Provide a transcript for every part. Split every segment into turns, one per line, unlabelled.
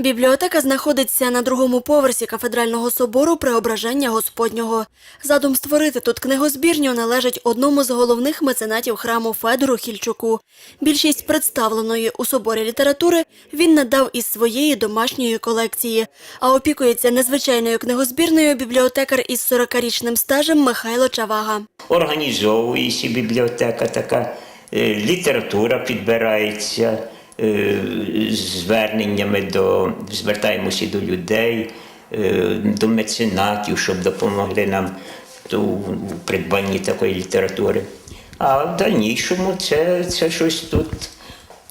Бібліотека знаходиться на другому поверсі кафедрального собору Преображення Господнього. Задум створити тут книгозбірню належить одному з головних меценатів храму Федору Хільчуку. Більшість представленої у соборі літератури він надав із своєї домашньої колекції, а опікується незвичайною книгозбірною бібліотекар із 40-річним стажем Михайло Чавага.
Організовується бібліотека така, е, література підбирається зверненнями до звертаємося до людей, е, до меценатів, щоб допомогли нам у придбанні такої літератури. А в дальнішому це, це щось тут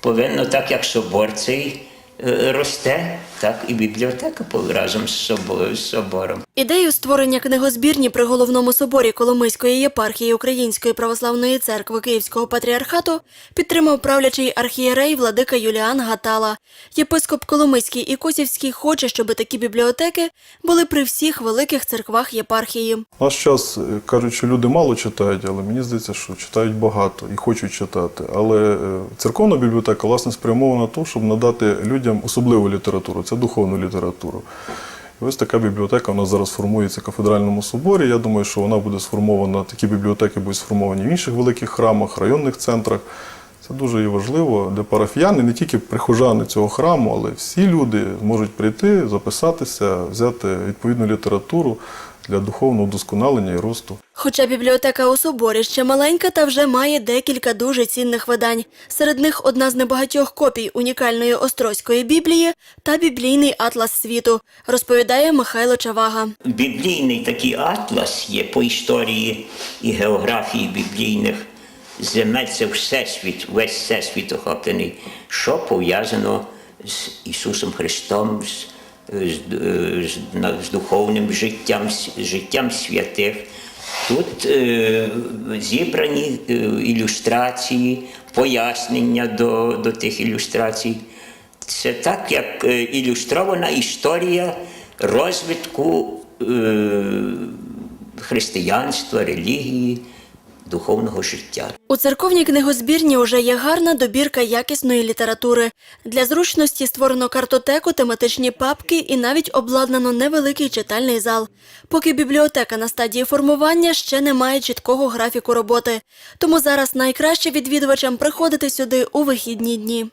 повинно, так як собор цей е, росте, так і бібліотека разом з собором.
Ідею створення книгозбірні при головному соборі Коломийської єпархії Української православної церкви Київського патріархату підтримав правлячий архієрей владика Юліан Гатала. Єпископ Коломийський і Косівський хоче, щоб такі бібліотеки були при всіх великих церквах єпархії.
Наш час кажуть, що люди мало читають, але мені здається, що читають багато і хочуть читати. Але е, церковна бібліотека власне спрямована на те, щоб надати людям особливу літературу, це духовну літературу. І ось така бібліотека у нас зараз формується в кафедральному соборі. Я думаю, що вона буде сформована, такі бібліотеки будуть сформовані в інших великих храмах, районних центрах. Це дуже і важливо, парафіян і не тільки прихожани цього храму, але всі люди можуть прийти, записатися, взяти відповідну літературу для духовного вдосконалення і росту.
Хоча бібліотека у соборі ще маленька та вже має декілька дуже цінних видань. Серед них одна з небагатьох копій унікальної Острозької біблії та біблійний атлас світу, розповідає Михайло Чавага.
Біблійний такий атлас є по історії і географії біблійних земель. Це всесвіт, весь всесвіт охоплений, що пов'язано з Ісусом Христом, з, з, з, з духовним життям, з життям святих. Тут е, зібрані е, ілюстрації, пояснення до, до тих ілюстрацій. Це так, як е, ілюстрована історія розвитку е, християнства, релігії, духовного життя.
У церковній книгозбірні вже є гарна добірка якісної літератури. Для зручності створено картотеку, тематичні папки і навіть обладнано невеликий читальний зал. Поки бібліотека на стадії формування ще не має чіткого графіку роботи. Тому зараз найкраще відвідувачам приходити сюди у вихідні дні.